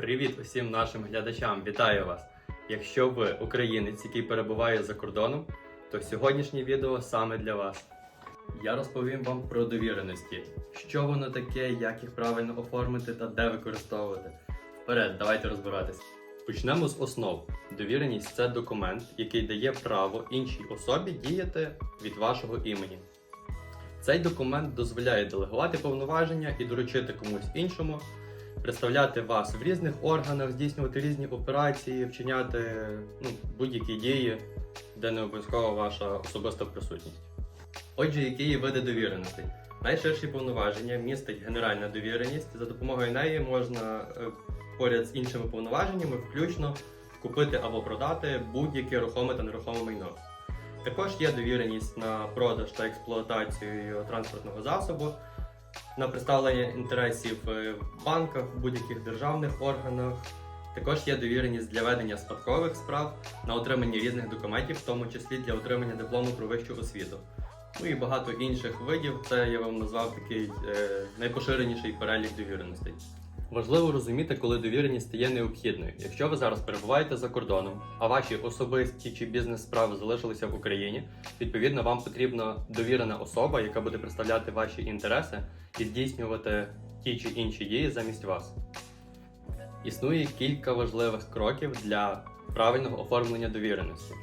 Привіт усім нашим глядачам! Вітаю вас! Якщо ви українець, який перебуває за кордоном, то сьогоднішнє відео саме для вас. Я розповім вам про довіреності, що воно таке, як їх правильно оформити та де використовувати. Вперед, давайте розбиратися. Почнемо з основ. Довіреність це документ, який дає право іншій особі діяти від вашого імені. Цей документ дозволяє делегувати повноваження і доручити комусь іншому представляти вас в різних органах, здійснювати різні операції, вчиняти ну, будь-які дії, де не обов'язкова ваша особиста присутність. Отже, які є види довіреностей? Найширші повноваження містить генеральна довіреність. За допомогою неї можна е, поряд з іншими повноваженнями включно купити або продати будь-яке рухоме та нерухоме майно. Також є довіреність на продаж та експлуатацію транспортного засобу, на представлення інтересів е, в банках, в будь-яких державних органах. Також є довіреність для ведення спадкових справ на отримання різних документів, в тому числі для отримання диплому про вищу освіту. Ну і багато інших видів. Це я вам назвав такий е, найпоширеніший перелік довіреностей. Важливо розуміти, коли довіреність стає необхідною. Якщо ви зараз перебуваєте за кордоном, а ваші особисті чи бізнес-справи залишилися в Україні, відповідно вам потрібна довірена особа, яка буде представляти ваші інтереси і здійснювати ті чи інші дії замість вас. Існує кілька важливих кроків для правильного оформлення довіреності.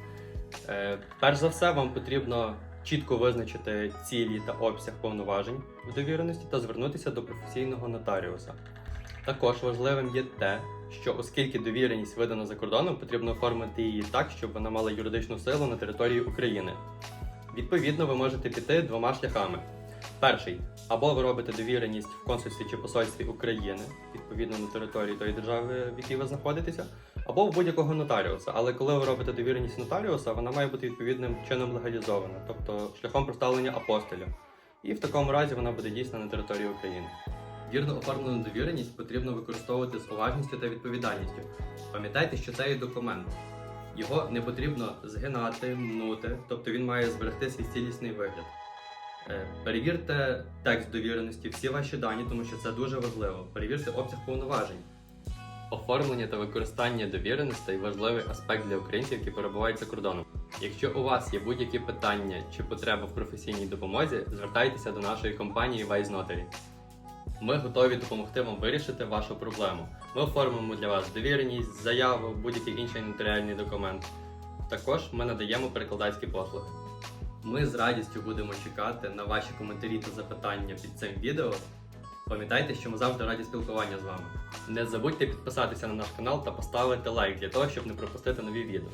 Е, перш за все, вам потрібно чітко визначити цілі та обсяг повноважень в довіреності та звернутися до професійного нотаріуса. Також важливим є те, що оскільки довіреність видана за кордоном, потрібно оформити її так, щоб вона мала юридичну силу на території України. Відповідно, ви можете піти двома шляхами. Перший або ви робите довіреність в консульстві чи посольстві України, відповідно на території тої держави, в якій ви знаходитеся, або в будь-якого нотаріуса. Але коли ви робите довіреність нотаріуса, вона має бути відповідним чином легалізована, тобто шляхом проставлення апостиля. І в такому разі вона буде дійсна на території України. Вірно оформлену довіреність потрібно використовувати з уважністю та відповідальністю. Пам'ятайте, що це є документ. Його не потрібно згинати, мнути, тобто він має зберегти свій цілісний вигляд. Е, Перевірте текст довіреності, всі ваші дані, тому що це дуже важливо. Перевірте обсяг повноважень. Оформлення та використання довіреностей важливий аспект для українців, які перебувають за кордоном. Якщо у вас є будь-які питання чи потреба в професійній допомозі, звертайтеся до нашої компанії Notary. Ми готові допомогти вам вирішити вашу проблему. Ми оформимо для вас довіреність, заяву, будь-який інший нотаріальний документ. Також ми надаємо перекладацькі послуги. Ми з радістю будемо чекати на ваші коментарі та запитання під цим відео. Пам'ятайте, що ми завжди раді спілкування з вами. Не забудьте підписатися на наш канал та поставити лайк для того, щоб не пропустити нові відео.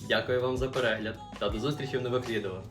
Дякую вам за перегляд та до зустрічі в нових відео.